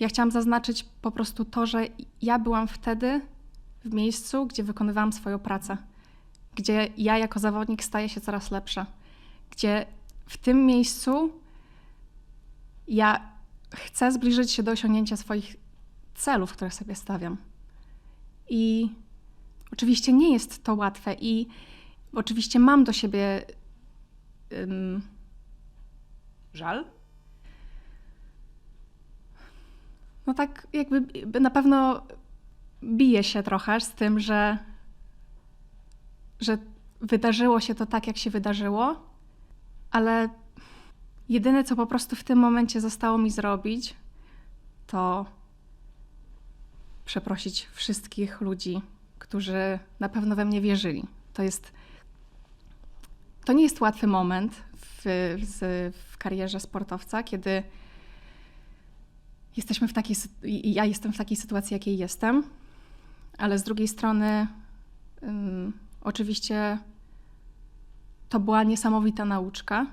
Ja chciałam zaznaczyć po prostu to, że ja byłam wtedy w miejscu, gdzie wykonywałam swoją pracę, gdzie ja jako zawodnik staję się coraz lepsza, gdzie w tym miejscu ja chcę zbliżyć się do osiągnięcia swoich celów, które sobie stawiam. I oczywiście nie jest to łatwe i oczywiście mam do siebie ym, Żal? No tak jakby na pewno bije się trochę z tym, że, że wydarzyło się to tak, jak się wydarzyło, ale jedyne, co po prostu w tym momencie zostało mi zrobić, to przeprosić wszystkich ludzi, którzy na pewno we mnie wierzyli. To jest. To nie jest łatwy moment w, w, w karierze sportowca, kiedy jesteśmy w takiej, ja jestem w takiej sytuacji, jakiej jestem, ale z drugiej strony, oczywiście, to była niesamowita nauczka